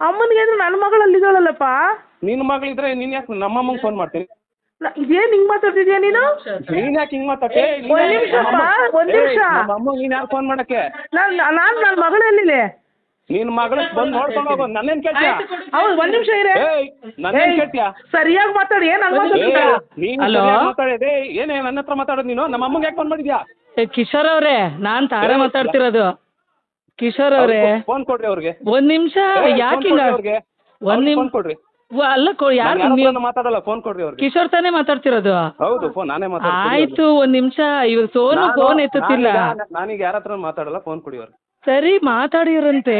ಅಮ್ಮನಿಗೆ ಅಂದ್ರೆ ನನ್ನ ಮಗಳಲ್ಲಿದ್ದಾಳಲ್ಲಪ್ಪ ನಿನ್ನ ಮಗಳಿದ್ರೆ ನೀನ್ ಯಾಕೆ ನಮ್ಮ ಅಮ್ಮಂಗೆ ಫೋನ್ ಮಾಡ್ತೀನಿ ಇದೇನು ಹಿಂಗ್ ಮಾತಾಡ್ತಿದ್ಯಾ ನೀನು? ನೀನ್ ಯಾಕೆ ಹಿಂಗ್ ಮಾತಾಡ್ತಿ? ಏಯ್, ನೀನ್ ಒಂದ್ ನಿಮಿಷಪ್ಪ, ಒಂದ್ ನಿಮಿಷ. ಏಯ್, ನಮ್ಮ ಅಮ್ಮಂಗ್ ನೀನ್ ಯಾರು ಫೋನ್ ಮಾಡಕ್ಕೆ? ನಾನು ನಾನು ನನ್ನ ಮಗಳಲ್ಲಿದೆ ನಿನ್ ಮಗಳ ಬಂದ್ ನೋಡ್ಕೊಂಡು ಹೋಗೋ ನನ್ನೇನ್ ಕೇಳ್ತೀಯ? ಹೌದು ಒಂದ್ ನಿಮಿಷ ಇರೇ. ಏಯ್ ನನ್ನೇನ್ ಕೇಳ್ತೀಯ? ಸರಿಯಾಗಿ ಮಾತಾಡಿ ಏನ್ ಹಂಗ್ ನೀನ್ ನೀನ್ ಹಲೋ? ಮಾತಾಡೋದೇ ಏನೇ ನನ್ನ ಹತ್ರ ಮಾತಾಡೋದು ನೀನು? ನಮ್ಮ ಅಮ್ಮಂಗೆ ಯಾಕೆ ಫೋನ್ ಮಾಡಿದ್ಯಾ? ಏ ಕಿಶೋರ್ ಅವರೇ ನಾನ್ ತಾರ ಮಾತಾಡ್ತಿರೋದು. ಕಿಶೋರ್ ಅವರೇ. ಫೋನ್ ಕೊಡ್ರಿ ಅವ್ರಿಗೆ. ಒಂದ್ ನಿಮಿಷ ಯಾಕೆ ಅವ್ರಿಗೆ. ಒಂದ್ ನಿಮಿಷ ಫೋನ್ ಕೊಡ್ರಿ. ಅಲ್ಲ ಯಾರು ಮಾತಾಡಲ್ಲ ಫೋನ್ ಕೊಡ್ರಿ ಅವ್ರಿಗೆ. ಕಿಶೋರ್ ತಾನೇ ಮಾತಾಡ್ತಿರೋದು? ಹೌದು ಫೋನ್ ನಾನೇ ಮಾತಾಡ್ತೀನಿ ಆಯ್ತು ಒಂದ್ ನಿಮಿಷ ಇವ್ರು ಸೋನು ಫೋನ್ ಎತ್ತುತ್ತಿಲ್ಲ. ನಾನೀಗ ಯಾರ ಹತ್ರ ಮಾತಾಡಲ್ಲ ಫೋನ್ ಕೊಡಿ ಅವ್ರಿಗೆ. ಸರಿ ಮಾತಾಡಿರಂತೆ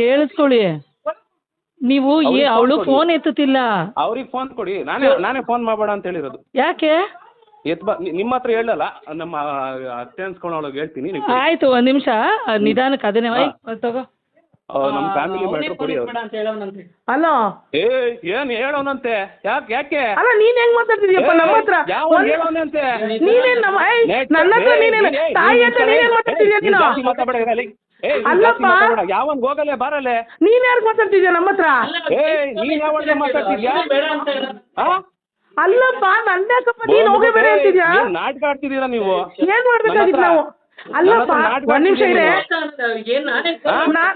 ಕೇಳಿಸ್ಕೊಳ್ಳಿ. ನೀವು ಏ ಅವಳು ಫೋನ್ ಎತ್ತುತ್ತಿಲ್ಲ. ಅವ್ರಿಗೆ ಫೋನ್ ಕೊಡಿ. ನಾನೇ ನಾನೇ ಫೋನ್ ಮಾಡಬೇಡ ಅಂತ ಹೇಳಿರೋದು. ಯಾಕೆ? ಎತ್ ಬಾ ನಿಮ್ಮ ಹತ್ರ ಹೇಳಲ್ಲ ನಮ್ಮ ಅತ್ತೆ ಅನ್ಸ್ಕೊಂಡವಳಿಗೆ ಹೇಳ್ತೀನಿ ನೀವು ಕೊಡಿ. ಆಯ್ತು ಒಂದ್ ನಿಮಿಷ ನಿಧಾನಕ್ಕೆ ಅದನ್ನೇ ನಮ್ ಅದ್ ತಗೋ. ಆ, ನಮ್ಮ ಫ್ಯಾಮಿಲಿ ಮ್ಯಾಟ್ರ್ ಕೊಡಿ ಅವ್ರಿಗೆ ಹಲೋ ಏ ಏನ್ ಹೇಳೋನಂತೆ? ಯಾಕೆ ಯಾಕೆ? ಅಲ್ಲ ನೀನ್ ಹೆಂಗ್ ಮಾತಾಡ್ತಿದ್ಯಪ್ಪ ನಮ್ಮ ಹತ್ರ? ಯಾವ ಒಂದ್- ಹೇಳೋನಂತೆ? ನೀನೇನ್ ನಮ್ಮ ಏಯ್, ನೆಟ್- ನನ್ನ ಹತ್ರ ಏಯ್, ನೀನೇನ್ ಏಯ್, ತಾಯಿ ಹತ್ರ ಏಯ್, ನೀನೇನ್ ಮಾತಾಡ್ತಿದ್ಯಾ ನೀನು ಜಾಸ್ತಿ ಮಾತಾಡ್ಬೇಡ ಇರಲ್ಲಿ. ಏಯ್, ನೀನ್ ಜಾಸ್ತಿ ಅಲ್ಲಪ್ಪ. ಮಾತಾಡ್ಬೇಡ. ಯಾವನ್ ಹೋಗಲೆ ಬರಲೆ ನೀನ್ ಯಾರ್ಗ್ ಮಾತಾಡ್ತಿದ್ಯಾ ನಮ್ಮ ಹತ್ರ? ಏ ನೀನ್ ಯಾವಾಗ ಮಾತಾಡ್ತಿದ್ಯಾ? ಆ? ಅಲ್ಲಪ್ಪ ನಂದ್ಯಾಕಪ್ಪ ನೀನ್ ಹೋಗೇ ಬೇರೆ ಅಂತಿದ್ಯಾ? ಏನ್ ನಾಟಕ ಆಡ್ತಿದ್ದೀರಾ ನೀವು? ಏನ್ ಮಾಡ್ಬೇಕಾಗಿತ್ತು ನಾವು? ಅಲ್ಲಪ್ಪ ಒಂದ್ ನಿಮಿಷ ಇದೆ ಆ? ನಾ-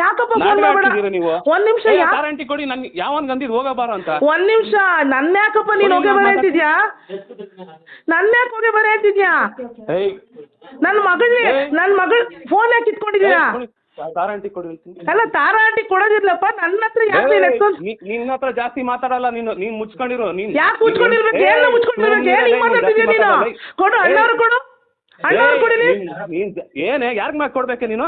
ಯಾಕಪ್ಪ ಫೋನ್ ಮಾಡ್ಬೇಡ? ನೀವು? ಒಂದ್ ನಿಮಿಷ ಗ್ಯಾರಂಟಿ ಕೊಡಿ ನನ್ ಯಾವನ್ ಗಂದಿದ್ ಹೋಗಬಾರ ಅಂತ. ಒಂದ್ ನಿಮಿಷ ನನ್ನ ಯಾಕಪ್ಪ ನೀನ್ ಹೋಗೇ ನಾನು ಬರ. ಅಂತಿದ್ಯಾ? ನನ್ನ ಯಾಕೆ ಹೋಗೇ ಬರ ಅಂತಿದ್ಯಾ? ನನ್ ನನ್ನ ಮಗಳೇ. ನನ್ನ ಮಗಳ್ ಫೋನ್ ಯಾಕೆ ಇಟ್ಕೊಂಡಿದ್ದೀರಾ? ಗ್ಯಾರಂಟಿ ಕೊಡಿ. ಅಲ್ಲ ತಾರಾಟಿ ಕೊಡೋದಿಲ್ಲಪ್ಪ. ನನ್ನ ಹತ್ರ ಯಾಕೆ ನಿನ್ನ ಹತ್ರ ಜಾಸ್ತಿ ಮಾತಾಡಲ್ಲ ನೀನು. ನೀನ್ ಮುಚ್ಕೊಂಡಿರೋ ನೀನ್ ಯಾಕೆ ಮುಚ್ಕೊಂಡಿರ್ಬೇಕು ಏನ್ ಮುಚ್ಕೊಂಡಿರ್ಬೇಕು ಏನ್ ಹಿಂಗ್ ನೀನ್ ಮಾತಾಡ್ತಿದ್ಯಾ ನೀನು? ಕೊಡು ಅಣ್ಣವ್ರು ಕೊಡು. ಅಣ್ಣವ್ರು ಕೊಡಿ ನೀನ್- ಏನೇ ಯಾರ್ಗ್ ಮಾಕ್ ಕೊಡ್ಬೇಕೆ ನೀನು?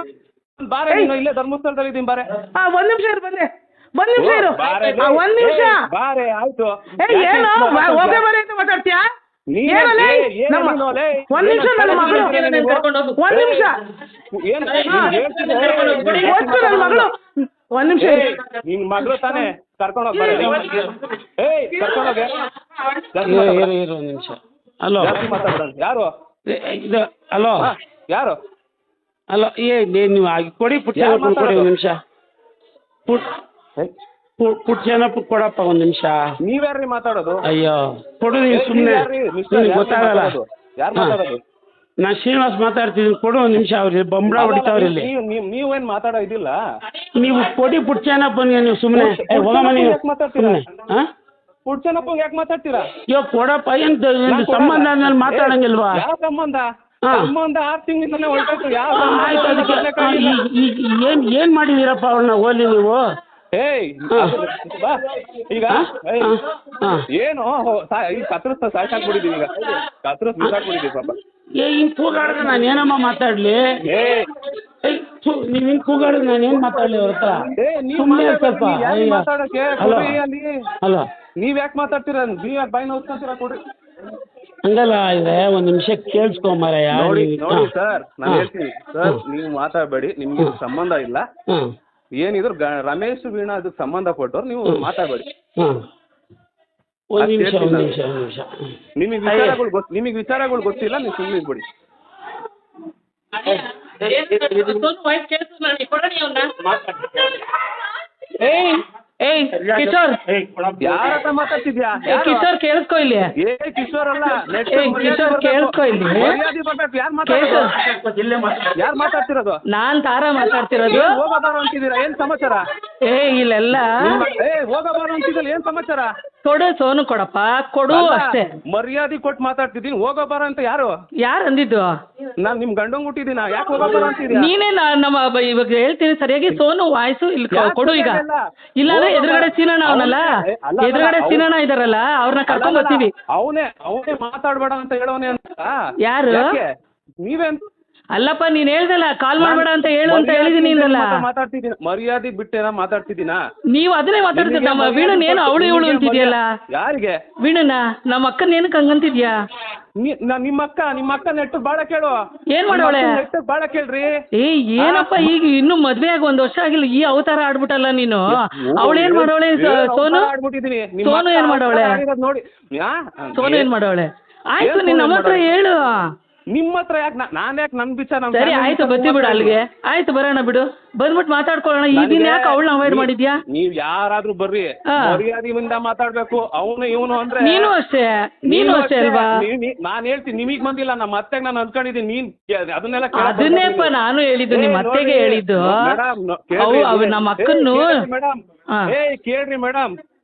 ಬಾರೆ. ನೀನು ಇಲ್ಲೇ ಧರ್ಮಸ್ಥಳದಲ್ಲಿ ಇದೀನಿ ಬಾರೆ. ಆ ಒಂದ್ ನಿಮಿಷ ಇರು ಬಂದೆ ಒಂದ್ ನಿಮಿಷ ಇರು. ಒಂದ್ ನಿಮಿಷ. ಬಾರೆ ಆಯ್ತು. ಏನು? ಹೋಗೇ ಬರ ಅಂತ ಮಾತಾಡ್ತೀಯಾ? ಒಂದ್ ನಿಮಿಷ ಏನ್ ನನ್ನ ಮಗಳು. ಮಾತಾಡ್ತಿದ್ದೀಯ ನೀವು? ಒಂದ್ ನಿಮಿಷ. ಏನ್ ಹಾ. ನೀನ್ ಹೇಳ್ತಿದ್ದೆ, ಏಯ್, ಒಟ್ಟು ನನ್ನ ಮಗಳು. ಒಂದ್ ನಿಮಿಷ ಏಯ್, ಇರು ನಿನ್ ಮಗಳು ತಾನೇ ಏಯ್ ಇರು ಇರು ಇರು ಒಂದು ನಿಮಿಷ. ಹಲೋ. ಯಾರು? ಇದು ಹಲೋ. ಯಾರು? ಹಲೋ ಏ ನೀವು ಆಗಿ ಕೊಡಿ ಪುಟ್ಟ ಕೊಡಿ ಒಂದ್ ಒಂದು ನಿಮಿಷ. ಪುಟ್ ಪುಟ್ಟ ಜನ ಪುಟ್ ಕೊಡಪ್ಪ ಒಂದ್ ನಿಮಿಷ. ನೀವ್ಯಾರ್ರಿ ಮಾತಾಡೋದು? ಅಯ್ಯೋ ಕೊಡು ನೀನು ಸುಮ್ನೆ. ಗೊತ್ತಾಗಲ್ಲ. ಮಾತಾಡೋದು? ಯಾರ್ ಮಾತಾಡೋದು? ನಾನು ಶ್ರೀನಿವಾಸ್ ಮಾತಾಡ್ತಿದ್ದೀನಿ. ಕೊಡು ಒಂದ್ ನಿಮಿಷ ಅವ್ರಿ ಬಂಬಳ ಹೊಡಿತಾವ್ರಿ ಇಲ್ಲಿ. ನೀವು ನೀವು ನೀವೇನ್ ಮಾತಾಡೋ ಇದಿಲ್ಲ. ನೀವು ಕೊಡಿ ಪುಟ್ಟ ಜನ ಬನ್ನಿ ನೀವು ಸುಮ್ನೆ. ಪುಟ್ಟ- ಏ ಹೋಗಮ್ಮ ನೀವು. ಯಾಕ್ ಮಾತಾಡ್ತೀರಾ? ಸುಮ್ಮನೆ ಹಾಂ? ಪುಡ್ಚನಪ್ಪ ಯಾಕೆ ಮಾತಾಡ್ತೀರಾ? ಅಯ್ಯೋ ಕೊಡಪ್ಪ ಏನ್ ನಾನ್ ಕೊಡಲ್ಲ. ಸಂಬಂಧ ಮಾತಾಡಂಗಿಲ್ವಾ ಏ, ಯಾವ ಸಂಬಂಧ? ಹಾ. ಸಂಬಂಧ ಆರು ತಿಂಗಳಿಂದಲೇ ಹೊರಟೋಯ್ತು ಯಾವ ಸಂಬಂಧ? ಏನು ಏನು ಮಾಡಿದ್ದೀರಪ್ಪ ಅವ್ರನ್ನ ಹೋಗ್ಲಿ ನೀವು? ಏಯ್ ಬಾ, ಈಗ. ಏನು? ಈಗ ಕತ್ರಸ್ ಸಾಯ್ಸಾಕ್ಬಿಟ್ಟಿದೀವಿ ಈಗ. ಕತ್ರಸ್ ಬಿಸಾಕ್ಬಿಟ್ಟಿದೀವಿ ಪಾಪ ಏ ಹಿಂಗ್ ಕೂಗಾಡಿದ್ರೆ ನಾನು ಏನಮ್ಮ ಮಾತಾಡ್ಲಿ? ಏ. ಥು, ನೀವ್ ಹಿಂಗ್ ಕೂಗಾಡಿದ್ರೆ ನಾನು ಏನ್ ಮಾತಾಡ್ಲಿ ಅವ್ರ ಹತ್ರ? ಸುಮ್ಮನೆ ಸ್ವಲ್ಪ. ಮಾತಾಡಕ್ಕೆ? ಹಲೋ. ಅಲ್ಲಿ. ಹಲೋ. ನೀವ್ ಯಾಕೆ ಮಾತಾಡ್ತೀರ? ನೀವ್ ಯಾಕೆ ಬಾಯಿ ನೋಡ್ಕೊಂತೀರ ಕೊಡ್ರಿ ಹಂಗಲ್ಲ ಇದೆ ಒಂದ್ ನಿಮಿಷ ಕೇಳಿಸ್ಕೊ ಮಾರಾಯ. ನೋಡಿ ನೋಡಿ ಸರ್ ನಾನು ಹೇಳ್ತೀನಿ. ಸರ್ ನೀವು ಮಾತಾಡಬೇಡಿ. ನಿಮ್ಗೆ ಸಂಬಂಧ ಇಲ್ಲ. ಏನಿದ್ರು ಗ- ರಮೇಶ್ ವೀಣಾ ಅದಕ್ಕೆ ಸಂಬಂಧಪಟ್ಟವ್ರು ನೀವು ಮಾತಾಡಬೇಡಿ ಹಾ ಒಂದ್ ನಿಮಿಷ ಹೇಳ್ತೀನಿ ಒಂದ್ ನಾನು. ನಿಮಿಷ ಒಂದ್ ನಿಮಿಷ ನಿಮಗೆ ವಿಚಾರಗಳು ಗೊತ್ತು ನಿಮಗೆ ವಿಚಾರಗಳು ಗೊತ್ತಿಲ್ಲ ನೀವು ಸುಮ್ಮನೆ ಬಿಡಿ ಏಯ್ ಏಯ್ ಕಿಶೋರ್. ಯಾರತ್ರ ಮಾತಾಡ್ತಿದ್ಯಾ? ಏ? ಕಿಶೋರ್ ಕೇಳಿಸ್ಕೊ ಇಲ್ಲಿ. ಏ ಕಿಶೋರ್ ಅಲ್ಲ next ಏ, ಕಿಶೋರ್ ಬರ್ಬೇಕು. ಕೇಳಿಸ್ಕೊ ಇಲ್ಲಿ. ಮರ್ಯಾದೆ ಬರ್ಬೇಕು ಯಾರು ಮಾತಾಡೋದು ಯಾರು ಮಾತಾಡ್ತಿರೋದು? ನಾನ್ ತಾರಾ ಮಾತಾಡ್ತಿರೋದು. ಏನ್ ಹೋಗಬಾರ ಅಂತಿದ್ದೀರಾ? ಏನ್ ಸಮಾಚಾರ? ಏ ಇಲ್ಲೆಲ್ಲ. ಏ ಹೋಗಬಾರ ಅಂತಿದ್ದಲ್ಲ ಏನ್ ಸಮಾಚಾರ? ಕೊಡು ಸೋನು ಕೊಡಪ್ಪ. ಕೊಡು ಅಷ್ಟೇ. ಮರ್ಯಾದೆ ಕೊಟ್ಟು ಮಾತಾಡ್ತಿದ್ದೀನಿ. ಹೋಗಬಾರ ಅಂತ ಯಾರು? ಯಾರು ಅಂದಿದ್ದು? ನಾನ್ ನಿಮ್ ಗಂಡಂಗ್ ಹುಟ್ಟಿದೀನ ಯಾಕೆ ಹೋಗಬಾರ ಅಂತಿದ್ಯಾ? ನೀನೇ ನಾ- ನಮ್ಮ ಬ- ಇವಾಗ ಹೇಳ್ತೀನಿ ಸರಿಯಾಗಿ. ಸೋನು ವಾಯ್ಸು ಇಲ್ಲಿ ಕ- ಯಾಕ್ ಕೊಡು ಈಗ? ಇಲ್ಲ ಹೋಗಮ್ಮ. ಎದುರುಗಡೆ ಸೀನಣ್ಣ ಅವನಲ್ಲ? ಅವ್ನೇ- ಅಲ್ಲ, ಅಲ್ಲ, ಎದುರುಗಡೆ ಅವ್ನು- ಸೀನಣ್ಣ ಇದಾರಲ್ಲ ಅವ್ರನ್ನ ಕರ್ಕೊಂಡ್ ಬರ್ತೀವಿ. ಅವನೇ ಅವನೇ ಮಾತಾಡ್ಬೇಡ ಅಂತ ಹೇಳೋನೆ ಅಂತ. ಯಾರು? ಯಾಕೆ? ನೀವೇ ಅಂತ ಅಲ್ಲಪ್ಪ ನೀನ್ ಹೇಳ್ದಲ್ಲ ಕಾಲ್ ಮಾಡ್ಬೇಡ ಅಂತ ಹೇಳು ಅಂತ ಹೇಳಿದೀನಿ ಮಾತಾಡ್ತಿದ್ದೀನಿ ಮರ್ಯಾದೆ ಬಿಟ್ಟೇನ ಮಾತಾಡ್ತಿದ್ದೀನಾ? ನೀವ್ ಅದನ್ನೇ ಮಾತಾಡ್ತೀರ ನಿನಗೆ ನಮ್ಮ ವೀಣನ್ ಏನು ಅವಳು ಇವಳು ಅಂತಿದ್ಯಲ್ಲ? ಯಾರಿಗೆ? ವೀಣನ ನಮ್ಮ ಅಕ್ಕನ ಏನಕ್ಕೆ ಹಂಗಂತಿದ್ಯಾ? ನೀ- ನಾ- ನಿಮ್ಮ ಅಕ್ಕ ನಿಮ್ಮ ಅಕ್ಕ ನೆಟ್ಟು ಬಾಳ ಕೇಳು. ಏನ್ ಮಾಡವಳೆ? ನೆಟ್ಟು ಬಾಳ ಕೇಳ್ರಿ. ಏ ಏನಪ್ಪ ಈಗ ಇನ್ನು ಮದ್ವೆ ಆಗಿ ಒಂದ್ ವರ್ಷ ಆಗಿಲ್ಲ ಈ ಅವತಾರ ಆಡ್ಬಿಟ್ಟಲ್ಲ ನೀನು? ಅವಳು ಏನ್ ಮಾಡವಳೆ ಏನ್ ಸೋನು ಅವತಾರ ಆಡ್ಬಿಟ್ಟಿದೀನಿ. ನಿಮ್ಮ ಸೋನು ಅಕ್ಕ ಏನ್ ಅವತಾರ ಆಗಿರೋದ್ ನೋಡಿ. ಯಾ? ಸೋನು ಏನ್ ಮಾಡವಳೆ ಆಯ್ತು ನಿನ್ನ ಮಾತ್ರ ಸೋನು ಹತ್ರ? ಹೇಳು. ನಿಮ್ಮ ಹತ್ರ ಯಾಕೆ ನಾನ್ ಯಾಕೆ ನನ್ ವಿಚಾರ ನಮ್ ಸರಿ family ಆಯ್ತು ವಿಚಾರ ಬಿಡು ಅಲ್ಲಿಗೆ. ಆಯ್ತು ಬರೋಣ ಬಿಡು. ಬಂದ್ಬಿಟ್ಟು ಮಾತಾಡ್ಕೊಳ್ಳೋಣ. ಈ ದಿನ ಯಾಕೆ ಅವಳನ್ನ ಅವಾಯ್ಡ್ ನೀವ್- ಮಾಡಿದ್ಯಾ? ನೀವ್ ಯಾರಾದ್ರೂ ಬರ್ರಿ. ಹಾ. ಮರ್ಯಾದೆಯಿಂದ ಮಾತಾಡ್ಬೇಕು. ಅವನು ಇವನು ಅಂದ್ರೆ ನೀನು ಅಷ್ಟೇ. ನೀನು ಅಷ್ಟೇ ಅಲ್ವಾ? ನಾನು ನೀವ್- ನಾನ್ ಹೇಳ್ತೀನಿ ನಿಮಗ್ ಬಂದಿಲ್ಲ. ನಮ್ಮ ಅತ್ತೆಗ್ ನಾನು ಅನ್ಕೊಂಡಿದ್ದೀನಿ ನೀನ್ ಕೇ- ಅದನ್ನೆಲ್ಲ ಕೇಳಕ್ ಅದನ್ನೇಪ್ಪ. ನಾನು ಹೇಳಿದ್ದು ನಿಮ್ಮ ಏ, ಅತ್ತೆಗೆ ನೋಡಿ, ಹೇಳಿದ್ದು. ಮೇಡಮ್, ನೋ- ಅವು ಕೇಳ್ರಿ, ಅವು ಏ, ನಮ್ಮ ಏ, ಅಕ್ಕನ್ನು ಕೇಳ್ರಿ ಮೇಡಮ್. ಹಾ. ಏಯ್ ಕೇಳ್ರಿ ಮೇಡಮ್.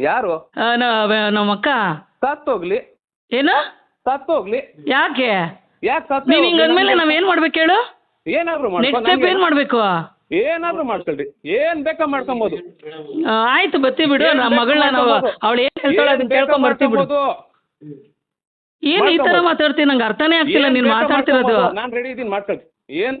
ಯಾರು? ಆ, ನ- ನಮ್ಮ ಅಕ್ಕ. ಸತ್ತೋಗ್ಲಿ. ಏನು? ಸತ್ತೋಗ್ಲಿ. ಯಾಕೆ? ಯಾಕೆ ಸತ್ತ ನೀವ್ ಹಿಂಗ್ ಅಂದ್ಮೇಲೆ ನಾವ್ ಏನ್ ಮಾಡ್ಬೇಕು ಹೇಳು? ಏನಾದ್ರು ನೆಕ್ಸ್ಟ್ ಮಾಡ್ಕೊ ಸ್ಟೆಪ್ ಏನ್ ಮಾಡ್ಬೇಕು? ಏನಾದ್ರು ಮಾಡ್ಕೊಳ್ರಿ. ಏನ್ ಬೇಕಾ ಮಾಡ್ಕೊಬೋದು. ಆ, ಆಯ್ತು ಬತ್ತಿ ಬಿಡು. ಏನ್ ನಮ್ಮ ಬೇಕು ಮಗಳನ್ನ ನಾವು ಮಾಡ್ಕೊಬೋದು. ಅವಳು ಏನ್ ಹೇಳ್ತಾಳೆ ಅದನ್ನ ಏನ್ ಬೇಕಾ ಕೇಳ್ಕೊಂಡ್ ಬರ್ತೀವಿ ಬಿಡು. ಮಾಡ್ಕೊಬೋದು. ಏನ್ ಈ ತರ. ಮಾತಾಡ್ತೀನಿ ನಂಗೆ ಅರ್ಥನೇ ಆಗ್ತಿಲ್ಲ. ಏನ್ ನೀನ್ ಬೇಕಾ ಮಾತಾಡ್ತಿರೋದು. ಮಾಡ್ಕೊಬೋದು. ನಾನ್ ರೆಡಿ ಇದೀನಿ ಮಾಡ್ಕೊಳ್ರಿ ಏನ್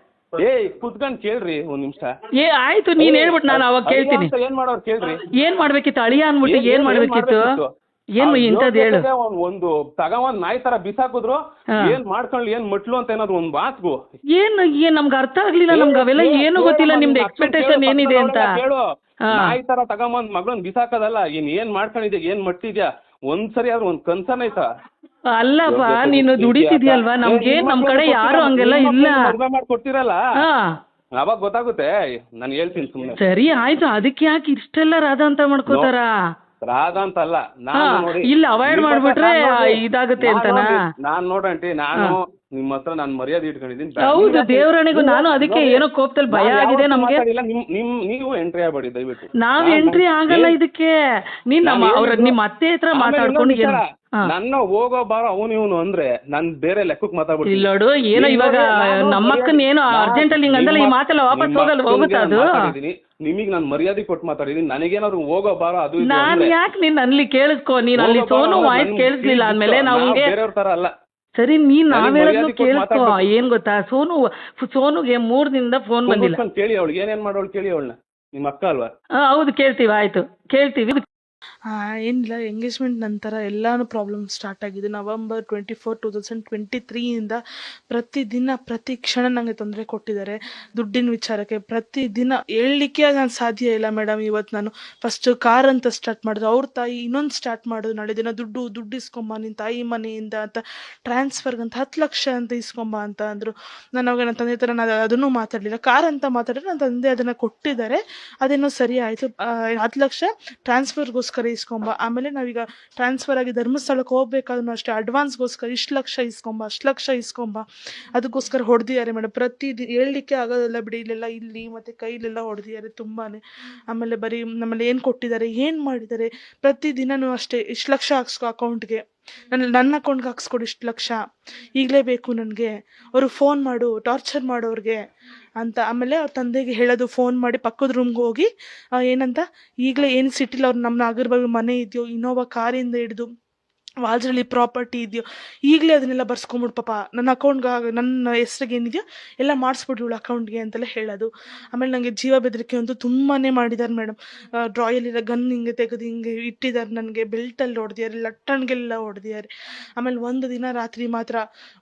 ಏ ಕುತ್ಕೊಂಡ್ ಕೇಳ್ರಿ ಒಂದ್ ನಿಮಿಷ. ಏ ಆಯ್ತು ನೀನ್ ಹೇಳ್ಬಿಟ್ಟು ನಾನು ಅವಾಗ ಕೇಳ್ತೀನಿ. ಏನ್ ಮಾಡೋರು ಕೇಳ್ರಿ. ಏನ್ ಮಾಡ್ಬೇಕಿತ್ತು? ಅಳಿಯ ಅನ್ಬಿಟ್ಟು ಏನ್- ಮಾಡ್ಬೇಕಿತ್ತು? ಏನ್ ಇಂಥದ್ದು ಹೇಳು. ಒಂದ್- ಒಂದು ತಗೊಂಡ್ ನಾಯಿ ತರ ಬಿಸಾಕಿದ್ರು. ಏನ್ ಮಾಡ್ಕೊಳ್ಳಿ ಏನ್ ಮಟ್ಲು ಅಂತ ಏನಾದ್ರು ಒಂದ್ ಮಾತ್ಗು. ಏನ್ ಏನ್ ನಮ್ಗೆ ಅರ್ಥ ಆಗ್ಲಿಲ್ಲ ನಮ್ಗೆ ಅವೆಲ್ಲ ಏನು ಗೊತ್ತಿಲ್ಲ ನಿಮ್ದು ಎಕ್ಸ್ಪೆಕ್ಟೇಷನ್ ಏನಿದೆ ಅಂತ. ಹೇಳು. ನಾಯಿ ತರ ತಗೊಂಬಂದ್ ಮಗಳನ್ ಬಿಸಾಕದಲ್ಲ ಏನ್ ಏನ್ ಮಾಡ್ಕೊಂಡಿದ್ಯಾ ಏನ್ ಮಟ್ಟಿದ್ಯಾ ಒಂದ್ಸರಿ ಆದ್ರೆ ಒಂದ್ ಕನ್ಸರ್ನ್ ಐತಾ ಅಲ್ಲಪ್ಪ ನೀನು ದುಡಿತಿದ್ಯಲ್ವಾ? ನಮ್ಗೆ ನಮ್ ಕಡೆ ಯಾರು ಹಂಗೆಲ್ಲ ಇಲ್ಲ. ಮದ್ವೆ ಮಾಡ್ಕೊಡ್ತೀರಲ್ಲ? ಹಾ. ಅವಾಗ ಗೊತ್ತಾಗುತ್ತೆ. ನಾನು ಹೇಳ್ತೀನಿ ಸುಮ್ನೆ. ಸರಿ ಆಯ್ತು. ಅದಕ್ಕೆ ಯಾಕೆ ಇಷ್ಟೆಲ್ಲ ರಾಧ ಅಂತ ಮಾಡ್ಕೋತಾರ? ರಾಧ ಅಂತ ಅಲ್ಲ. ನಾನು ನೋಡಿ ಇಲ್ಲ ಅವಾಯ್ಡ್ ಮಾಡ್ಬಿಟ್ರೆ ಇದಾಗುತ್ತೆ ಅಂತನಾ? ನಾನ್ ನೋಡಂಟಿ ನಾನು ನಿಮ್ಮ ಹತ್ರ ನಾನು ಮರ್ಯಾದೆ ಇಟ್ಕೊಂಡಿದ್ದೀನಿ. ಹೌದು ದೇವರಣಿಗೂ ನಾನು ಅದಕ್ಕೆ ಏನೋ ಕೋಪದಲ್ಲಿ ಭಯ ಆಗಿದೆ ನಮ್ಗೆ. ನಿಮ್ ನೀವು ಎಂಟ್ರಿ ಆಗ್ಬೇಡಿ ದಯವಿಟ್ಟು. ನಾವ್ ಎಂಟ್ರಿ ಆಗಲ್ಲ ಇದಕ್ಕೆ. ನೀನ್ ನಮ್ಮ ಅವ್ರ ನಿಮ್ಮ ಅತ್ತೆ ಹತ್ರ ಮಾತಾಡ್ಕೊಂಡು ನನ್ನ ಹೋಗೋ ಬಾರ ಅವನು ಇವನು ಅಂದ್ರೆ ನನ್ ಬೇರೆ ಲೆಕ್ಕಕ್ಕೆ ಮಾತಾಡ್ಬಿಡ್ತೀನಿ. ಇಲ್ಲೋಡು ಏನೋ ನೀನ್ ಇವಾಗ ನಮ್ಮಕ್ಕನ್ ನಾನು ಏನೋ ನಾನು ಅರ್ಜೆಂಟ್ ಅಲ್ಲಿ ಹಿಂಗಂದ್ರೆ ಈ ಮಾತೆಲ್ಲ ವಾಪಸ್ ಹೋಗಲ್ಲ ಹೋಗುತ್ತಾ ಅದು? ನಾನ್. ನಿಮಗ್ ನಾನು ಮರ್ಯಾದೆ ಕೊಟ್ಟು ಮಾತಾಡಿದೀನಿ ನನಗೇನಾದ್ರು ಹೋಗೋ ಬಾರ ಅದು ಇದು ನಾನ್ ಅಂದ್ರೆ ಯಾಕೆ ನೀನ್ ಅಲ್ಲಿ ಕೇಳಿಸ್ಕೋ? ನೀನ್ ಅಲ್ಲಿ ಹೋಗೋ ಬಾರೋ ಸೋನು ವಾಯ್ಸ್ ನನ್ ಕೇಳಿಸ್ಲಿಲ್ಲ feel ಅಂದ್ಮೇಲೆ. ನಾವು ಬೇರೆಯವ್ರ ತರ ಅಲ್ಲ. ಸರಿ ನೀನ್ ನನಗ್ ನಾವ್ ಹೇಳೋದು ಮರ್ಯಾದೆ ಕೊಟ್ಟು ಕೇಳಿಸ್ಕೊ. ಮಾತಾಡ್ಬೇಕು. ಏನ್ ಗೊತ್ತಾ? ಸೋನು ಸೋನುಗೆ ಮೂರ್ ದಿನದ ಫೋನ್ ಬಂದಿಲ್ಲ. ಅಂತ ಕೇಳಿ ಅವಳು. ಏನೇನ್ ಮಾಡೋಳು ಕೇಳಿ ಅವಳನ್ನ? ನಿಮ್ಮ ಅಕ್ಕ ಅಲ್ವಾ? ಆ, ಹೌದು ಕೇಳ್ತೀವಿ ಆಯ್ತು. ಕೇಳ್ತೀವಿ ಏನಿಲ್ಲ ಎಂಗೇಜ್ಮೆಂಟ್ ನಂತರ ಎಲ್ಲಾನು ಪ್ರಾಬ್ಲಮ್ ಸ್ಟಾರ್ಟ್ ಆಗಿದೆ. November twenty four two thousand twenty ತ್ರೀಯಿಂದ ಪ್ರತಿದಿನ, ಪ್ರತಿ ಕ್ಷಣ ನನಗೆ ತೊಂದರೆ ಕೊಟ್ಟಿದ್ದಾರೆ. ದುಡ್ಡಿನ ವಿಚಾರಕ್ಕೆ ಪ್ರತಿದಿನ ಹೇಳಲಿಕ್ಕೆ ನಾನು ಸಾಧ್ಯ ಇಲ್ಲ ಮೇಡಮ್ ಇವತ್ತು ನಾನು ಫಸ್ಟು ಕಾರ್ ಅಂತ ಸ್ಟಾರ್ಟ್ ಮಾಡಿದ್ರು ಅವ್ರ ತಾಯಿ ಇನ್ನೊಂದು ಸ್ಟಾರ್ಟ್ ಮಾಡೋದು. ನಾಳೆ ದಿನ ದುಡ್ಡು ದುಡ್ಡು ಇಸ್ಕೊಂಬ ನಿನ್ನ ತಾಯಿ ಮನೆಯಿಂದ ಅಂತ ಟ್ರಾನ್ಸ್ಫರ್ಗೆ ಅಂತ ಹತ್ತು ಲಕ್ಷ ಅಂತ ಇಸ್ಕೊಂಬ ಅಂತ ಅಂದರು. ನಾನು ಅವಾಗ ನನ್ನ ತಂದೆ ಥರ ನಾನು ಅದನ್ನು ಮಾತಾಡಲಿಲ್ಲ. ಕಾರ್ ಅಂತ ಮಾತಾಡಿದ್ರೆ ನನ್ನ ತಂದೆ ಅದನ್ನು ಕೊಟ್ಟಿದ್ದಾರೆ. ಅದೇನೋ ಸರಿ ಆಯಿತು. ಹತ್ತು ಲಕ್ಷ ಟ್ರಾನ್ಸ್ಫರ್ಗೋಸ್ಕರ ಇಸ್ಕೊಂಬ. ಆಮೇಲೆ ನಾವೀಗ ಟ್ರಾನ್ಸ್ಫರ್ ಆಗಿ ಧರ್ಮಸ್ಥಳಕ್ಕೆ ಹೋಗ್ಬೇಕಾದ್ರೂ ಅಷ್ಟೇ ಅಡ್ವಾನ್ಸ್ಗೋಸ್ಕರ ಇಷ್ಟು ಲಕ್ಷ ಇಸ್ಕೊಂಬ, ಅಷ್ಟು ಲಕ್ಷ ಇಸ್ಕೊಂಬ. ಅದಕ್ಕೋಸ್ಕರ ಹೊಡೆದಿದ್ದಾರೆ ಮೇಡಮ್ ಪ್ರತಿ ಹೇಳಲಿಕ್ಕೆ ಆಗೋದಿಲ್ಲ ಬಿಡಿ. ಇಲ್ಲೆಲ್ಲ ಇಲ್ಲಿ ಮತ್ತು ಕೈಲೆಲ್ಲ ಹೊಡೆದಿದ್ದಾರೆ ತುಂಬಾ ಆಮೇಲೆ ಬರೀ ನಮ್ಮಲ್ಲಿ ಏನು ಕೊಟ್ಟಿದ್ದಾರೆ, ಏನು ಮಾಡಿದ್ದಾರೆ, ಪ್ರತಿದಿನನೂ ಅಷ್ಟೇ ಇಷ್ಟು ಲಕ್ಷ ಹಾಕ್ಸ್ಕೊ ಅಕೌಂಟ್ಗೆ ನನ್ನ ನನ್ನ ಅಕೌಂಟ್ಗೆ ಹಾಕ್ಸ್ಕೊಡು ಇಷ್ಟು ಲಕ್ಷ. ಈಗಲೇ ಬೇಕು ನನಗೆ. ಅವ್ರಿಗೆ ಫೋನ್ ಮಾಡು ಟಾರ್ಚರ್ ಮಾಡೋರಿಗೆ ಅಂತ. ಆಮೇಲೆ ಅವ್ರ ತಂದೆಗೆ ಹೇಳೋದು ಫೋನ್ ಮಾಡಿ ಪಕ್ಕದ ರೂಮ್ಗೆ ಹೋಗಿ ಏನಂತ? ಈಗಲೇ ಏನು ಸಿಟಿಲಿ ಅವ್ರು ನಮ್ಮ ನಾಗರಬಾವಿ ಮನೆ ಇದೆಯೋ ಇನೋವಾ ಕಾರಿಂದ ಹಿಡಿದು ವಾಲ್ಸಳ್ಳಿ ಪ್ರಾಪರ್ಟಿ ಇದೆಯೋ, ಈಗಲೇ ಅದನ್ನೆಲ್ಲ ಬರ್ಸ್ಕೊಂಬಿಡು ಪಾಪ. ನನ್ನ ಅಕೌಂಟ್ಗೆ ನನ್ನ ಹೆಸ್ರಿಗೆ ಏನಿದೆಯೋ, ಎಲ್ಲ ಮಾಡಿಸ್ಬಿಡು ಇವಳು ಅಕೌಂಟ್ಗೆ ಅಂತೆಲ್ಲ ಹೇಳೋದು. ಆಮೇಲೆ ನನಗೆ ಜೀವ ಬೆದರಿಕೆ ಅಂತೂ ತುಂಬಾ ಮಾಡಿದ್ದಾರೆ ಮೇಡಮ್ ಡ್ರಾಯಲ್ಲಿರೋ ಗನ್ ಹಿಂಗೆ ತೆಗೆದು ಹಿಂಗೆ ಇಟ್ಟಿದ್ದಾರೆ ನನಗೆ ಬೆಲ್ಟಲ್ಲಿ ಹೊಡೆದಿದ್ದಾರೆ ಲಟ್ಟಣ್ಗೆಲ್ಲ ಹೊಡೆದಿದ್ದಾರೆ ಆಮೇಲೆ ಒಂದು ದಿನ ರಾತ್ರಿ ಮಾತ್ರ,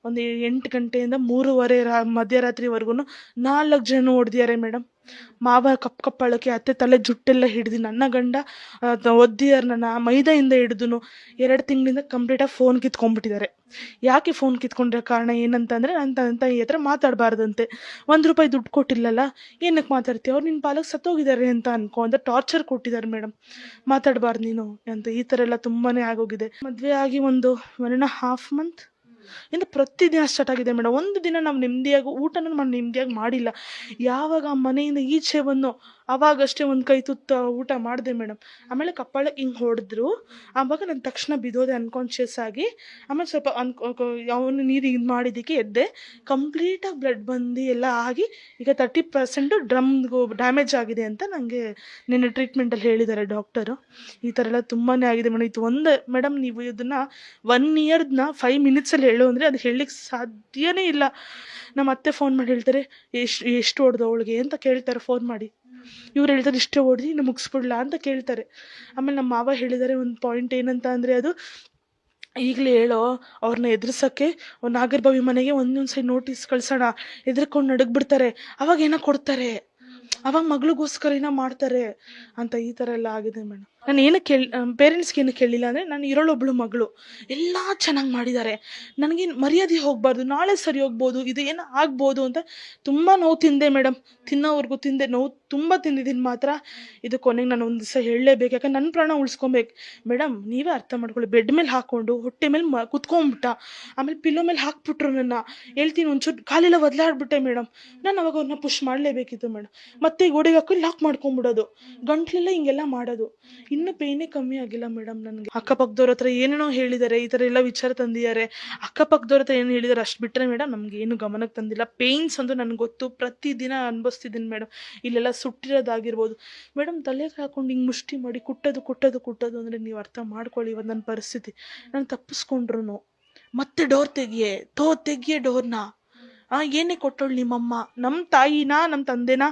ಒಂದು ಎಂಟು ಗಂಟೆಯಿಂದ ಮೂರುವರೆ ರಾ ಮಧ್ಯರಾತ್ರಿವರೆಗೂ ನಾಲ್ಕು ಜನ ಹೊಡೆದಿದ್ದಾರೆ ಮೇಡಮ್ ಮಾವ ಕಪ್ ಕಪ್ಪಳಕ್ಕೆ ಅತ್ತೆ ತಲೆ ಜುಟ್ಟೆಲ್ಲ ಹಿಡ್ದು ನನ್ನ ಗಂಡ ಒದ್ದಿಯರ್ ನನ್ನ ಮೈದೆಯಿಂದ ಹಿಡಿದು ಎರಡು ತಿಂಗಳಿಂದ ಕಂಪ್ಲೀಟಾಗಿ ಫೋನ್ ಕಿತ್ಕೊಂಡ್ಬಿಟ್ಟಿದ್ದಾರೆ. ಯಾಕೆ ಫೋನ್ ಕಿತ್ಕೊಂಡಿರೋ ಕಾರಣ ಏನಂತಂದರೆ ನನ್ನ ತಂದೆ ತಾಯಿ ಹತ್ರ ಮಾತಾಡಬಾರ್ದಂತೆ. ಒಂದು ರೂಪಾಯಿ ದುಡ್ಡು ಕೊಟ್ಟಿಲ್ಲಲ್ಲ, ಏನಕ್ಕೆ ಮಾತಾಡ್ತೀವಿ ಅವ್ರು ನಿನ್ನ ಪಾಲಕ್ ಸತ್ತೋಗಿದ್ದಾರೆ ಅಂತ ಅನ್ಕೊ ಅಂತ ಟಾರ್ಚರ್ ಕೊಟ್ಟಿದ್ದಾರೆ ಮೇಡಮ್ ಮಾತಾಡಬಾರ್ದು ನೀನು ಅಂತ ಈ ಥರ ಎಲ್ಲ ತುಂಬಾ ಆಗೋಗಿದೆ. ಮದುವೆ ಆಗಿ ಒಂದು ಒನ್ ಆ್ಯಂಡ್ ಹಾಫ್ ಮಂತ್ ಇಂದ ಪ್ರತಿದಿನ ಸ್ಟಾರ್ಟ್ ಆಗಿದೆ ಮೇಡಮ್ ಒಂದು ದಿನ ನಾವು ನೆಮ್ಮದಿಯಾಗಿ ಊಟನೂ ನಾವು ನೆಮ್ಮದಿಯಾಗಿ ಮಾಡಿಲ್ಲ. ಯಾವಾಗ ಮನೆಯಿಂದ ಈಚೆ ಬಂದು ಅವಾಗಷ್ಟೇ ಒಂದು ಕೈ ತುತ್ತ ಊಟ ಮಾಡಿದೆ ಮೇಡಮ್ ಆಮೇಲೆ ಕಪ್ಪಾಳಕ್ಕೆ ಹಿಂಗೆ ಹೊಡೆದ್ರು. ಆವಾಗ ನಾನು ತಕ್ಷಣ ಬಿದ್ದೋದೆ ಅನ್ಕಾನ್ಷಿಯಸ್ ಆಗಿ, ಆಮೇಲೆ ಸ್ವಲ್ಪ ಅನ್ ಅವನು ನೀರು ಇದು ಮಾಡಿದ್ದಕ್ಕೆ ಎದ್ದೆ. ಕಂಪ್ಲೀಟಾಗಿ ಬ್ಲಡ್ ಬಂದು ಎಲ್ಲ ಆಗಿ, ಈಗ ತರ್ಟಿ ಪರ್ಸೆಂಟು ಡ್ರಮ್ಗೂ ಡ್ಯಾಮೇಜ್ ಆಗಿದೆ ಅಂತ ನನಗೆ ನಿನ್ನೆ ಟ್ರೀಟ್ಮೆಂಟಲ್ಲಿ ಹೇಳಿದ್ದಾರೆ ಡಾಕ್ಟರು ಈ ಥರ ಎಲ್ಲ ತುಂಬಾ ಆಗಿದೆ ಮೇಡಮ್ ಇದು ಒಂದು ಮೇಡಮ್ ನೀವು ಇದನ್ನು ಒನ್ ಇಯರ್ದನ್ನ ಫೈವ್ ಮಿನಿಟ್ಸಲ್ಲಿ ಹೇಳು ಅಂದರೆ ಅದು ಹೇಳಲಿಕ್ಕೆ ಸಾಧ್ಯನೇ ಇಲ್ಲ. ನಮ್ಮ ಅತ್ತೆ ಫೋನ್ ಮಾಡಿ ಹೇಳ್ತಾರೆ, ಎಷ್ಟು ಎಷ್ಟು ಹೊಡೆದು ಅವಳಿಗೆ? ಅಂತ ಕೇಳ್ತಾರೆ ಫೋನ್ ಮಾಡಿ. ಇವ್ರು ಹೇಳ್ತಾರೆ, ಇಷ್ಟೇ ಹೊಡೆದು ಇನ್ನು ಮುಗಿಸ್ಬಿಡ್ಲಾ ಅಂತ ಕೇಳ್ತಾರೆ. ಆಮೇಲೆ ನಮ್ಮ ಮಾವ ಹೇಳಿದ್ದಾರೆ ಒಂದು ಪಾಯಿಂಟ್ ಏನಂತ ಅಂದರೆ ಅದು, ಈಗಲೇ ಹೇಳೋ ಅವ್ರನ್ನ ಎದುರಿಸೋಕ್ಕೆ ನಾಗರಬಾವಿ ಮನೆಗೆ ಒಂದೊಂದು ಸೈಡ್ ನೋಟಿಸ್ ಕಳ್ಸೋಣ, ಎದುರ್ಕೊಂಡು ನಡುಗ್ಬಿಡ್ತಾರೆ, ಅವಾಗ ಏನೋ ಕೊಡ್ತಾರೆ, ಅವಾಗ ಮಗಳಿಗೋಸ್ಕರ ಏನೋ ಮಾಡ್ತಾರೆ ಅಂತ ಈ ಥರ ಎಲ್ಲ ಆಗಿದೆ ಮೇಡಮ್ ನಾನು ಏನಕ್ಕೆ ಕೇಳಿ ಪೇರೆಂಟ್ಸ್ಗೆ ಏನಕ್ಕೆ ಕೇಳಿಲ್ಲ ಅಂದರೆ ನಾನು ಇರೋಳೊಬ್ಳು ಮಗಳು, ಎಲ್ಲ ಚೆನ್ನಾಗಿ ಮಾಡಿದ್ದಾರೆ ನನಗೆ ಮರ್ಯಾದೆ ಹೋಗಬಾರ್ದು, ನಾಳೆ ಸರಿ ಹೋಗ್ಬೋದು ಇದು ಏನೋ ಆಗ್ಬೋದು ಅಂತ ತುಂಬ ನೋವು ತಿಂದೆ ಮೇಡಮ್ ತಿನ್ನೋವರೆಗೂ ತಿಂದೆ, ನೋವು ತುಂಬ ತಿಂದಿದ್ದೀನಿ ಮಾತ್ರ. ಇದು ಕೊನೆಗೆ ನಾನು ಒಂದು ದಿವಸ ಹೇಳಲೇಬೇಕು. ಯಾಕಂದ್ರೆ ನನ್ನ ಪ್ರಾಣ ಉಳಿಸ್ಕೊಬೇಕು. ಮೇಡಮ್ ನೀವೇ ಅರ್ಥ ಮಾಡ್ಕೊಳ್ಳಿ. ಬೆಡ್ ಮೇಲೆ ಹಾಕ್ಕೊಂಡು ಹೊಟ್ಟೆ ಮೇಲೆ ಮ ಕುತ್ಕೊಂಡ್ಬಿಟ್ಟ ಆಮೇಲೆ ಪಿಲ್ಲೋ ಮೇಲೆ ಹಾಕ್ಬಿಟ್ರು ನನ್ನ. ಹೇಳ್ತೀನಿ ಒಂಚೂರು ಕಾಲೆಲ್ಲ ಒದ್ಲಾಡ್ಬಿಟ್ಟೆ ಮೇಡಮ್ ನಾನು ಅವಾಗ ಅವ್ರನ್ನ ಪುಷ್ ಮಾಡಲೇಬೇಕಿತ್ತು ಮೇಡಮ್ ಮತ್ತೆ ಗೋಡೆಗೆ ಹಾಕಿ ಲಾಕ್ ಮಾಡ್ಕೊಂಬಿಡೋದು. ಗಂಟ್ಲೆಲ್ಲ ಹಿಂಗೆಲ್ಲ ಮಾಡೋದು. ಇನ್ನೂ ಪೇಯ್ನೇ ಕಮ್ಮಿ ಆಗಿಲ್ಲ ಮೇಡಮ್ ನನಗೆ. ಅಕ್ಕಪಕ್ಕದವ್ರ ಹತ್ರ ಏನೇನೋ ಹೇಳಿದ್ದಾರೆ ಈ ಥರ ಎಲ್ಲ ವಿಚಾರ ತಂದಿದ್ದಾರೆ. ಅಕ್ಕಪಕ್ಕದವ್ರ ಹತ್ರ ಏನು ಹೇಳಿದ್ದಾರೆ ಅಷ್ಟು ಬಿಟ್ಟರೆ ಮೇಡಮ್ ನಮ್ಗೆ ಏನು ಗಮನಕ್ಕೆ ತಂದಿಲ್ಲ. ಪೇಯ್ನ್ಸ್ ಅಂದ್ರೆ ನನಗೆ ಗೊತ್ತು. ಪ್ರತಿದಿನ ಅನುಭವಿಸ್ತಿದ್ದೀನಿ ಮೇಡಮ್ ಇಲ್ಲೆಲ್ಲ ಸುಟ್ಟಿರೋದಾಗಿರ್ಬೋದು. ಮೇಡಮ್ ತಲೆಗೆ ಹಾಕೊಂಡು ಹಿಂಗೆ ಮುಷ್ಟಿ ಮಾಡಿ ಕುಟ್ಟೋದು ಕುಟ್ಟೋದು ಕುಟ್ಟೋದು ಅಂದರೆ ನೀವು ಅರ್ಥ ಮಾಡ್ಕೊಳ್ಳಿ ಇವತ್ತು ನನ್ನ ಪರಿಸ್ಥಿತಿ. ನಾನು ತಪ್ಪಿಸ್ಕೊಂಡ್ರು ಮತ್ತೆ ಡೋರ್ ತೆಗಿಯೆ? ತೋ, ತೆಗಿಯೇ ಡೋರ್ನ. ಆ, ಏನೇ ಕೊಟ್ಟೋಳು ನಿಮ್ಮಮ್ಮ ನಮ್ಮ ತಾಯಿನ ನಮ್ಮ ತಂದೆನ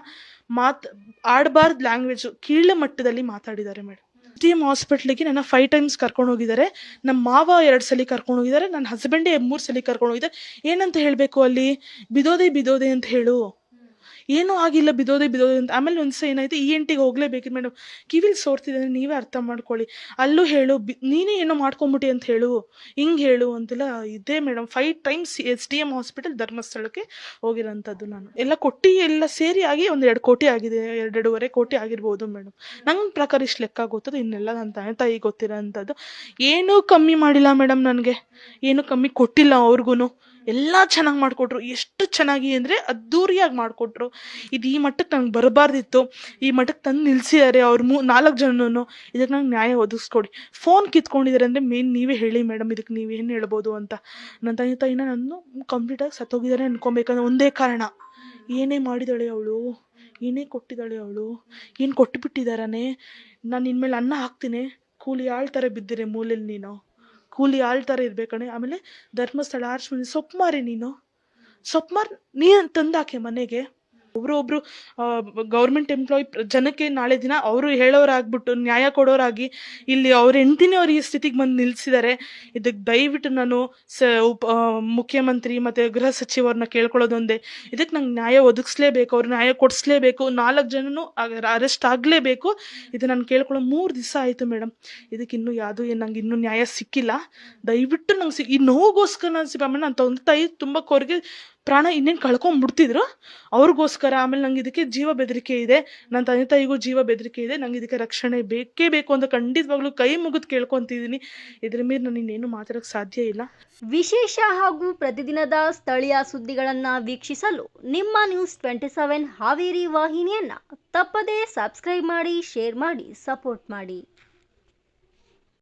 ಮಾತ್, ಆಡಬಾರ್ದು ಲ್ಯಾಂಗ್ವೇಜು ಕೀಳ ಮಟ್ಟದಲ್ಲಿ ಮಾತಾಡಿದ್ದಾರೆ ಮೇಡಮ್. ಟಿ ಎಂ ಹಾಸ್ಪಿಟ್ಲಿಗೆ ನನ್ನ ಫೈವ್ ಟೈಮ್ಸ್ ಕರ್ಕೊಂಡು ಹೋಗಿದ್ದಾರೆ. ನಮ್ಮ ಮಾವ ಎರಡು ಸಲ ಕರ್ಕೊಂಡು ಹೋಗಿದ್ದಾರೆ. ನನ್ನ ಹಸ್ಬೆಂಡೇ ಮೂರು ಸಲ ಕರ್ಕೊಂಡು ಹೋಗಿದ್ದಾರೆ. ಏನಂತ ಹೇಳಬೇಕು ಅಲ್ಲಿ? ಬಿದೋದೆ ಬಿದೋದೆ ಅಂತ ಹೇಳು. ಏನೂ ಆಗಿಲ್ಲ ಬಿದೋದೆ ಬಿದೋದೆ ಅಂತ. ಆಮೇಲೆ ಒಂದು ಸಹ ಏನಾಯ್ತು ಇ ಎನ್ ಟಿಗೆ ಹೋಗ್ಲೇಬೇಕಿತ್ತು ಮೇಡಮ್ ಕಿವಿಲಿ ಸೋರ್ತಿದೆ ನೀವೇ ಅರ್ಥ ಮಾಡ್ಕೊಳ್ಳಿ. ಅಲ್ಲೂ ಹೇಳು, ಬಿ, ನೀನೇ ಏನೋ ಮಾಡ್ಕೊಂಬಿಟ್ಟಿ ಅಂತ ಹೇಳು. ಹಿಂಗೆ ಹೇಳು ಅಂತೆಲ್ಲ ಇದೇ madam five times S D M hospital ಧರ್ಮಸ್ಥಳಕ್ಕೆ ಹೋಗಿರೋಂಥದ್ದು ನಾನು. ಎಲ್ಲ ಕೊಟ್ಟಿ ಎಲ್ಲ ಸೇರಿ ಆಗಿ ಒಂದು ಎರಡು ಕೋಟಿ ಆಗಿದೆ, ಎರಡೆರಡೂವರೆ ಕೋಟಿ ಆಗಿರ್ಬೋದು ಮೇಡಮ್ ನನ್ನ ಪ್ರಕಾರ ಇಷ್ಟು ಲೆಕ್ಕ ಗೊತ್ತದೆ, ಇನ್ನೆಲ್ಲ ನನ್ನ ತಾಯಿ ತಾಯಿ ಗೊತ್ತಿರೋಂಥದ್ದು. ಏನೂ ಕಮ್ಮಿ ಮಾಡಿಲ್ಲ ಮೇಡಮ್ ನನಗೆ. ಏನೂ ಕಮ್ಮಿ ಕೊಟ್ಟಿಲ್ಲ ಅವ್ರಿಗೂ ಎಲ್ಲ ಚೆನ್ನಾಗಿ ಮಾಡಿಕೊಟ್ರು. ಎಷ್ಟು ಚೆನ್ನಾಗಿ ಅಂದರೆ ಅದ್ದೂರಿಯಾಗಿ ಮಾಡಿಕೊಟ್ರು. ಇದು ಈ ಮಟ್ಟಕ್ಕೆ ನಂಗೆ ಬರಬಾರ್ದಿತ್ತು. ಈ ಮಟ್ಟಕ್ಕೆ ತಂದು ನಿಲ್ಲಿಸಿದ್ದಾರೆ ಅವ್ರ ಮೂ, ನಾಲ್ಕು ಜನನು. ಇದಕ್ಕೆ ನಂಗೆ ನ್ಯಾಯ ಒದಗಿಸ್ಕೊಡಿ. ಫೋನ್ ಕಿತ್ಕೊಂಡಿದ್ದಾರೆ ಅಂದರೆ ಮೇನ್ ನೀವೇ ಹೇಳಿ ಮೇಡಮ್ ಇದಕ್ಕೆ ನೀವೇನು ಹೇಳ್ಬೋದು ಅಂತ. ನನ್ನ ತಂದೆ ತಾಯಿನ ನಾನು ಕಂಪ್ಲೀಟಾಗಿ ಸತ್ತೋಗಿದ್ದಾರೆ ಅನ್ಕೊಬೇಕಂದ್ರೆ ಒಂದೇ ಕಾರಣ. ಏನೇ ಮಾಡಿದಾಳೆ ಅವಳು, ಏನೇ ಕೊಟ್ಟಿದ್ದಾಳೆ ಅವಳು, ಏನು ಕೊಟ್ಟುಬಿಟ್ಟಿದ್ದಾರನೇ ನಾನು ಇನ್ಮೇಲೆ ಅನ್ನ ಹಾಕ್ತೀನಿ. ಕೂಲಿ ಆಳ್ತಾರೆ ಬಿದ್ದಿರೆ ಮೂಲೆಯಲ್ಲಿ ನೀನು. ಕೂಲಿ ಆಳ್ತಾರೆ ಇರ್ಬೇಕಣೆ ಆಮೇಲೆ ಧರ್ಮಸ್ಥಳ ಮನೆ ಸೊಪ್ಪು ಮಾರಿ ನೀನು. ಸೊಪ್ಪು ಮಾರಿ ನೀನು ತಂದಾಕೆ ಮನೆಗೆ. ಒಬ್ರು ಗೌರ್ಮೆಂಟ್ ಎಂಪ್ಲಾಯ್ ಜನಕ್ಕೆ ನಾಳೆ ದಿನ ಅವರು ಹೇಳೋರಾಗ್ಬಿಟ್ಟು ನ್ಯಾಯ ಕೊಡೋರಾಗಿ ಇಲ್ಲಿ ಅವ್ರ ಹೆಂಡ್ತಿನೇ ಅವ್ರು ಈ ಸ್ಥಿತಿಗೆ ಬಂದು ನಿಲ್ಲಿಸಿದ್ದಾರೆ ಇದಕ್ಕೆ ದಯವಿಟ್ಟು ನಾನು ಸ, ಉಪ ಮುಖ್ಯಮಂತ್ರಿ ಮತ್ತು ಗೃಹ ಸಚಿವರನ್ನ ಕೇಳ್ಕೊಳ್ಳೋದೊಂದೇ. ಇದಕ್ಕೆ ನಂಗೆ ನ್ಯಾಯ ಒದಗಿಸ್ಲೇಬೇಕು, ಅವ್ರು ನ್ಯಾಯ ಕೊಡಿಸ್ಲೇಬೇಕು, ನಾಲ್ಕು ಜನನು ಅರೆಸ್ಟ್ ಆಗಲೇಬೇಕು. ಇದು ನಾನು ಕೇಳ್ಕೊಳ್ಳೋ ಮೂರು ದಿವಸ ಆಯಿತು ಮೇಡಮ್ ಇದಕ್ಕೆ ಇನ್ನೂ ಯಾವುದೂ ಏನು, ನಂಗೆ ಇನ್ನೂ ನ್ಯಾಯ ಸಿಕ್ಕಿಲ್ಲ. ದಯವಿಟ್ಟು ನಂಗೆ ಸಿ, ಈ ನೋವುಗೋಸ್ಕರ ನಾನು ಸಿಬ್ಬಮ್ಮ ನಾನು ತಂದೆ ತಾಯಿ ತುಂಬ ಕೊರಗೆ ಪ್ರಾಣ ಇನ್ನೇನು ಕಳ್ಕೊಂಡ್ಬಿಡ್ತಿದ್ರು ಅವ್ರಿಗೋಸ್ಕರ, ಆಮೇಲೆ ನಂಗೆ ಇದಕ್ಕೆ ಜೀವ ಬೆದರಿಕೆ ಇದೆ ನನ್ನ ತಂದೆ ತಾಯಿಗೂ ಜೀವ ಬೆದರಿಕೆ ಇದೆ, ನಂಗೆ ಇದಕ್ಕೆ ರಕ್ಷಣೆ ಬೇಕೇ ಬೇಕು ಅಂತ ಖಂಡಿತವಾಗ್ಲೂ ಕೈ ಮುಗಿದು ಕೇಳ್ಕೊತಿದ್ದೀನಿ ಇದ್ರ ಮೇಲೆ ನಾನು ಇನ್ನೇನು ಮಾತಾಡೋಕೆ ಸಾಧ್ಯ ಇಲ್ಲ. ವಿಶೇಷ ಹಾಗೂ ಪ್ರತಿದಿನದ ಸ್ಥಳೀಯ ಸುದ್ದಿಗಳನ್ನು ವೀಕ್ಷಿಸಲು ನಿಮ್ಮ ನ್ಯೂಸ್ ಟ್ವೆಂಟಿ ಸೆವೆನ್ ಹಾವೇರಿ ವಾಹಿನಿಯನ್ನ ತಪ್ಪದೇ ಸಬ್ಸ್ಕ್ರೈಬ್ ಮಾಡಿ, ಶೇರ್ ಮಾಡಿ, ಸಪೋರ್ಟ್ ಮಾಡಿ.